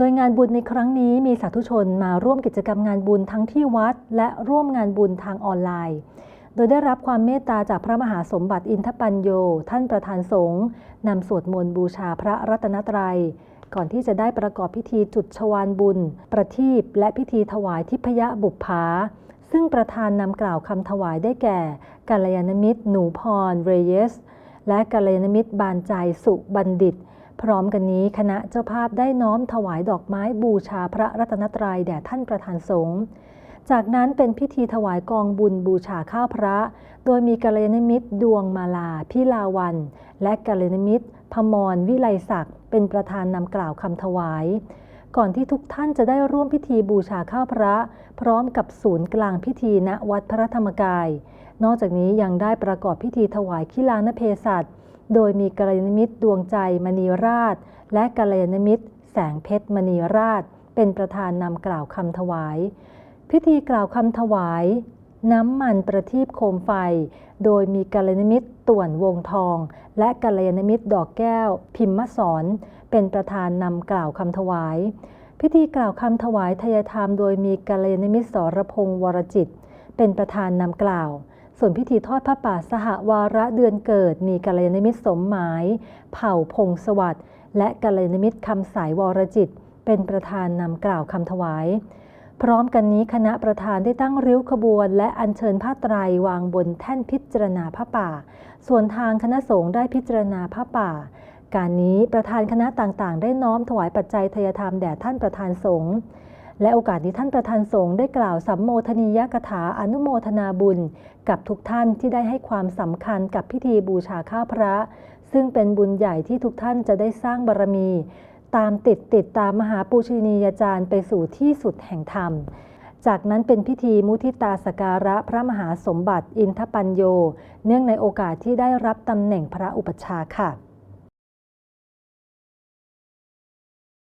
โดยงานบุญในครั้งนี้มีสาธุชนมาร่วมกิจกรรมงานบุญทั้งที่วัด และร่วมงานบุญทางออนไลน์ โดยได้รับความเมตตาจากพระมหาสมบัติอินทปัญโย ท่านประธานสงฆ์นำสวดมนต์บูชาพระรัตนตรัย ก่อนที่จะได้ประกอบพิธีจุดชวานบุญ ประทีปและพิธีถวายทิพยบุปผาซึ่งประธานนำกล่าวคำถวายได้แก่กัลยาณมิตร หนูพร เรเยส และกัลยาณมิตรบานใจสุบัณฑิต พร้อมกันนี้คณะเจ้าภาพได้น้อมถวายดอกไม้บูชาพระรัตนตรัยแด่ท่านประธานสงฆ์จากนั้นเป็นพิธีถวายกองบุญบูชาข้าวพระ โดยมีกัลยาณมิตร ดวงมาลาพิลาวัน และกัลยาณมิตร พมรวิไลศักดิ์เป็นประธานนำกล่าวคำถวาย ก่อนที่ทุกท่านจะได้ร่วมพิธีบูชาข้าวพระ พร้อมกับศูนย์กลางพิธีณวัดพระธรรมกาย นอกจากนี้ยังได้ประกอบพิธีถวายขิลานเพศัต โดยมีกัลยาณมิตรดวงใจมณีราช และกัลยาณมิตร แสงเพชรมณีราช เป็นประธานนำกล่าวคำถวาย พิธีกล่าวคำถวาย น้ำมันประทีปโคมไฟ โดยมีกัลยาณมิตรต่วนวงทอง และกัลยาณมิตรดอกแก้ว พิมมสอน เป็นประธานนำกล่าวคำถวาย พิธีกล่าวคำถวายทายธรรม โดยมีกัลยาณมิตรสรพงษ์วรจิต เป็นประธานนำกล่าว ส่วนพิธีทอดพระป่าสหวาระเดือนเกิด มีกัลยาณมิตรสมหมาย เผ่าพงสวัสดิ์และกัลยาณมิตรคำสายวรจิต เป็นประธานนำกล่าวคำถวาย พร้อมกันนี้คณะประธานได้ตั้งริ้วขบวน และอัญเชิญผ้าไตรวางบนแท่นพิจารณาผ้าป่า ส่วนทางคณะสงฆ์ได้พิจารณาผ้าป่าการนี้ประธานคณะต่างๆ ได้น้อมถวายปัจจัยทยธรรมแด่ท่านประธานสงฆ์ และโอกาสนี้ท่านประธานสงฆ์ได้กล่าวสัมโมทนียกถาอนุโมทนาบุญ กับทุกท่านที่ได้ให้ความสำคัญกับพิธีบูชาข้าพระ ซึ่งเป็นบุญใหญ่ที่ทุกท่านจะได้สร้างบารมี ตามติดติดตามมหาปูชนียาจารย์ไปสู่ที่สุดแห่งธรรม จากนั้นเป็นพิธีมุทิตาสการะพระมหาสมบัติอินทปัญโย เนื่องในโอกาสที่ได้รับตำแหน่งพระอุปชาค่ะ